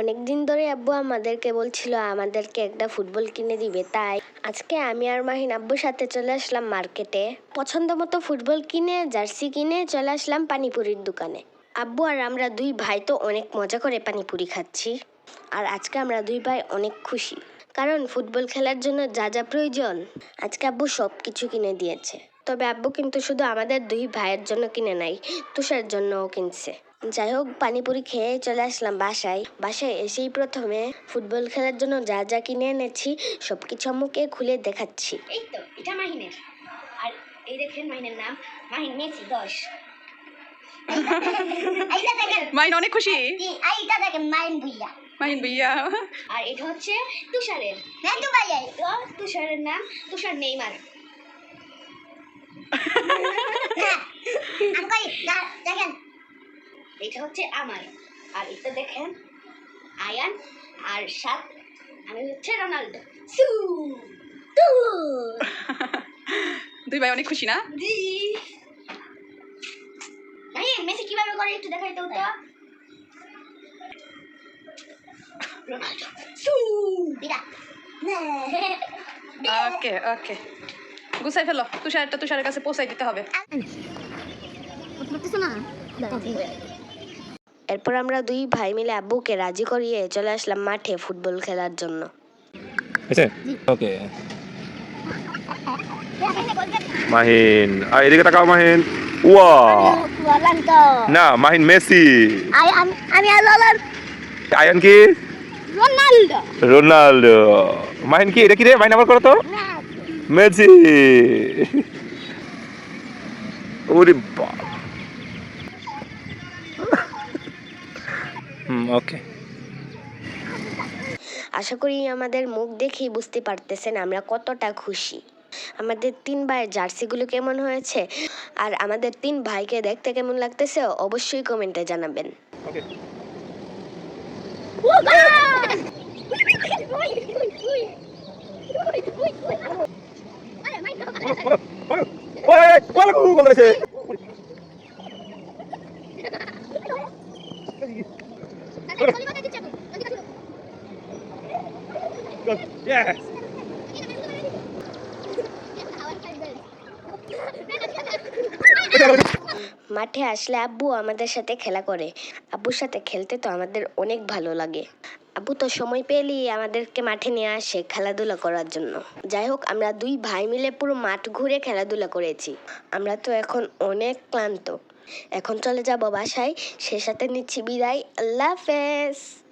অনেক দিন ধরে আব্বু আমাদেরকে বলছিল, আমাদেরকে একটা ফুটবল কিনে দিবে। তাই আজকে আমি আর মাহিন আব্বুর সাথে চলে আসলাম মার্কেটে। পছন্দ মতো ফুটবল কিনে, জার্সি কিনে চলে আসলাম পানিপুরির দোকানে। আব্বু আর আমরা দুই ভাই তো অনেক মজা করে পানিপুরি খাচ্ছি। আর আজকে আমরা দুই ভাই অনেক খুশি, কারণ ফুটবল খেলার জন্য যা যা প্রয়োজন, আজকে আব্বু সব কিছু কিনে দিয়েছে। তবে আব্বু কিন্তু শুধু আমাদের দুই ভাইয়ের জন্য কিনে নাই, তুষার জন্যও কিনছে। যাই হোক পানিপুরি খেয়ে চলে আসলাম বাসায়। বাসায় এসেই প্রথমে ফুটবল খেলার জন্য যা যা কিনে এনেছি সব কিছু আম্মুকে খুলে দেখাচ্ছি। এই তো এটা মাহিনের। আর এই দেখেন মাহিনের নাম মাহিন মেসি দশ। মাইন অনেক খুশি? এই- এইটা দেখেন মাহিন ভুইয়া। মাহিন ভাইয়া। আর এটা হচ্ছে তুষারের। হ্যাঁ তুষারের নাম তুষার নেইমার। দেখেন। এটা হচ্ছে আমার আর এটা দেখেন আয়ান আর সাত আমি হচ্ছে রোনাল্ডো সু তু। দুই ভাই অনেক খুশি না? জি। মাহিন মেসি কীভাবে করে একটু দেখাই তো তো রোনাল্ডো সু ওকে ওকে। গুছাই ফেলো তুষারটা তুষারের কাছে পৌঁছাই দিতে হবে। এরপর আমরা দুই ভাই মিলে আব্বুকে রাজি করিয়ে চলে আসলাম মাঠে ফুটবল খেলার জন্য। হয়েছে ওকে। মাহিন এদিকে তাকাও মাহিন। ওয়া না মাহিন মেসি। আমি আয়ান কি? রোনাল্ডো। রোনাল্ডো। মাহিন কি এটা কি রে? মাহিন আবার করো তো। মেসি। ওরে বাবা হুম ওকে আশা করি আমাদের মুখ দেখেই বুঝতে পারতেছেন আমরা কতটা খুশি আমাদের তিন ভাইয়ের জার্সিগুলো কেমন হয়েছে আর আমাদের তিন ভাইকে দেখতে কেমন লাগতেছে অবশ্যই কমেন্টে জানাবেন ওকে ওই কোলা Yes. মাঠে আসলে আব্বু আমাদের সাথে খেলা করে। আব্বুর সাথে খেলতে তো আমাদের অনেক ভালো লাগে। আব্বু তো সময় পেলেই আমাদেরকে মাঠে নিয়ে আসে খেলাধুলা করার জন্য। যাই হোক, আমরা দুই ভাই মিলে পুরো মাঠ ঘুরে খেলাধুলা করেছি। আমরা তো এখন অনেক ক্লান্ত। এখন চলে যাব বাসায়। সে সাথে নিচ্ছি বিদায়। আল্লাহ হাফেজ।